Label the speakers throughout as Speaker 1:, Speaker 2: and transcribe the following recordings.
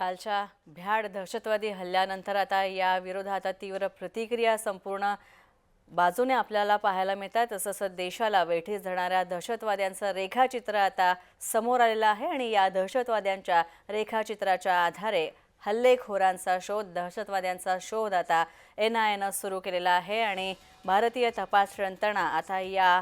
Speaker 1: कालच्या भ्याड दहशतवादी हल्ल्यानंतर आता या विरोधात तीव्र प्रतिक्रिया संपूर्ण बाजूने आपल्याला पाहायला मिळतात तसंच देशाला वेठीस धरणाऱ्या दहशतवाद्यांचं रेखाचित्र आता समोर आलेलं आहे आणि या दहशतवाद्यांच्या रेखाचित्राच्या आधारे हल्लेखोरांचा शोध दहशतवाद्यांचा शोध आता एन आय एनं सुरू केलेला आहे आणि भारतीय तपास यंत्रणा आता या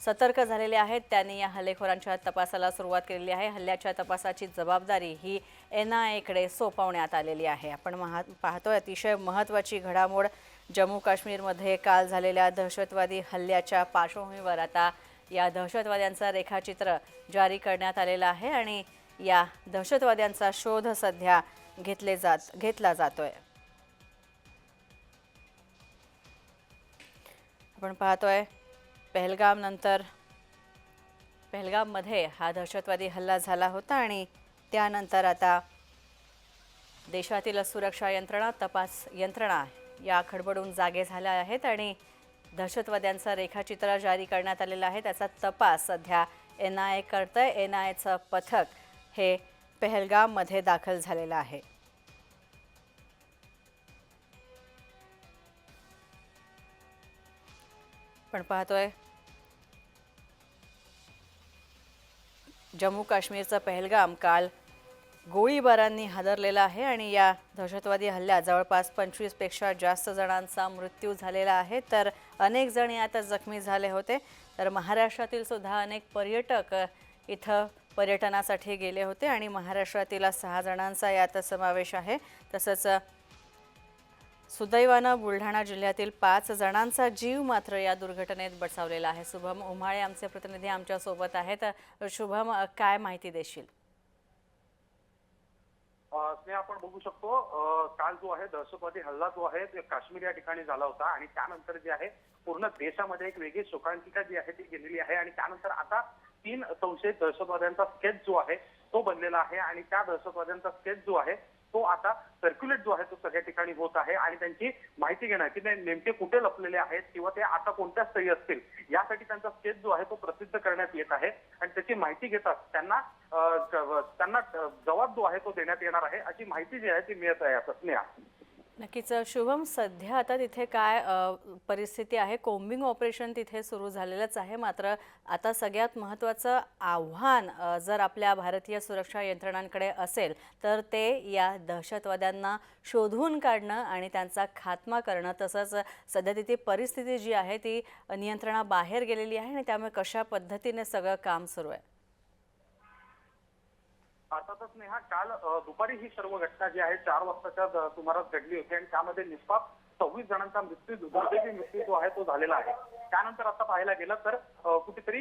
Speaker 1: सतर्क झालेले आहेत. त्यांनी या हल्लेखोरांच्या तपासाला सुरुवात केलेली आहे. हल्ल्याच्या तपासाची जबाबदारी ही एन आय एकडे सोपवण्यात आलेली आहे. आपण महा पाहतोय अतिशय महत्त्वाची घडामोड जम्मू काश्मीरमध्ये काल झालेल्या दहशतवादी हल्ल्याच्या पार्श्वभूमीवर आता या दहशतवाद्यांचं रेखाचित्र जारी करण्यात आलेलं आहे आणि या दहशतवाद्यांचा शोध सध्या घेतले जात घेतला जातोय. आपण पाहतोय पहलगामनंतर पहलगाममध्ये हा दहशतवादी हल्ला झाला होता आणि त्यानंतर आता देशातील सुरक्षा यंत्रणा तपास यंत्रणा या खडबडून जागे झाल्या आहेत आणि दहशतवाद्यांचं रेखाचित्र जारी करण्यात आलेलं आहे. त्याचा तपास सध्या एन आय ए आहे एन आय एचं पथक हे पहलगाममध्ये दाखल झालेलं आहे. पण पाहतोय जम्मू काश्मीरचं पहलगाम काल गोळीबारांनी हादरलेला आहे आणि या दहशतवादी हल्ल्यात जवळपास पंचवीसपेक्षा जास्त जणांचा मृत्यू झालेला आहे. तर अनेक जण यात जखमी झाले होते. तर महाराष्ट्रातील सुद्धा अनेक पर्यटक इथं पर्यटनासाठी गेले होते आणि महाराष्ट्रातील सहा जणांचा यात समावेश आहे. तसंच सुदैवानं बुलढाणा जिल्ह्यातील पाच जणांचा जीव मात्र या दुर्घटनेत बचावलेला आहे. शुभम उमाळे आमचे प्रतिनिधी आमच्यासोबत आहेत. शुभम काय माहिती देशील?
Speaker 2: अ, स्नेहा आपण बघू शकतो काल जो आहे दहशतवादी हल्ला जो आहे काश्मीर या ठिकाणी झाला होता आणि त्यानंतर जे आहे पूर्ण देशामध्ये एक वेगळी शोकांतिका जी आहे ती गेलेली आहे आणि त्यानंतर आता तीन संशयित दहशतवाद्यांचा स्केच जो आहे तो बनलेला आहे आणि त्या दहशतवाद्यांचा स्केच जो आहे तो आता सर्क्युलेट जो आहे तो सगळ्या ठिकाणी होत आहे आणि त्यांची माहिती घेणं की ते नेमके कुठे लपलेले आहेत किंवा ते आता कोणत्या स्थळी असतील यासाठी त्यांचा स्केच जो आहे तो प्रसिद्ध करण्यात येत आहे. आणि त्याची माहिती घेतात त्यांना त्यांना जबाब जो आहे तो देण्यात येणार आहे अशी माहिती जी आहे ती मिळत आहे आता स्नेहा.
Speaker 1: नक्कीच. शुभम सध्या आता तिथे काय परिस्थिती आहे? कोम्बिंग ऑपरेशन तिथे सुरू झालेलंच आहे. मात्र आता सगळ्यात महत्त्वाचं आव्हान जर आपल्या भारतीय सुरक्षा यंत्रणांकडे असेल तर ते या दहशतवाद्यांना शोधून काढणं आणि त्यांचा खात्मा करणं. तसंच सध्या तिथे परिस्थिती जी आहे ती नियंत्रणाबाहेर गेलेली आहे आणि त्यामुळे कशा पद्धतीने सगळं काम सुरू आहे?
Speaker 2: अर्थातच नेहा काल दुपारी ही सर्व घटना जी आहे चार वाजताच्या सुमारास घडली होती. आणि त्यामध्ये निष्पाप सव्वीस जणांचा मृत्यू दुर्दैवी मृत्यू जो आहे तो झालेला आहे. त्यानंतर आता पाहायला गेलं तर कुठेतरी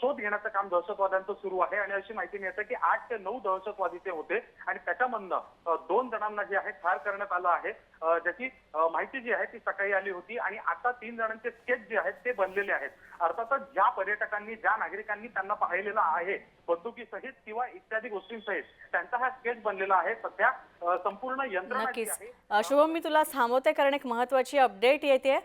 Speaker 2: शोध घेण्याचं काम दहशतवाद्यांचं सुरू आहे आणि अशी माहिती मिळते की आठ ते नऊ दहशतवादी ते होते. आणि त्याच्यामधनं दोन जणांना जे आहे ठार करण्यात आलं आहे. ज्याची माहिती जी आहे ती सकाळी आली होती आणि आता तीन जणांचे स्केच जे आहेत ते बनलेले आहेत. अर्थातच ज्या पर्यटकांनी ज्या नागरिकांनी त्यांना पाहिलेलं आहे बंदुकीसहित किंवा इत्यादी गोष्टींसहित त्यांचा हा स्केच बनलेला आहे. सध्या संपूर्ण यंत्रणा
Speaker 1: शुभम मी तुला थांबवते कारण एक महत्त्वाची अपडेट येते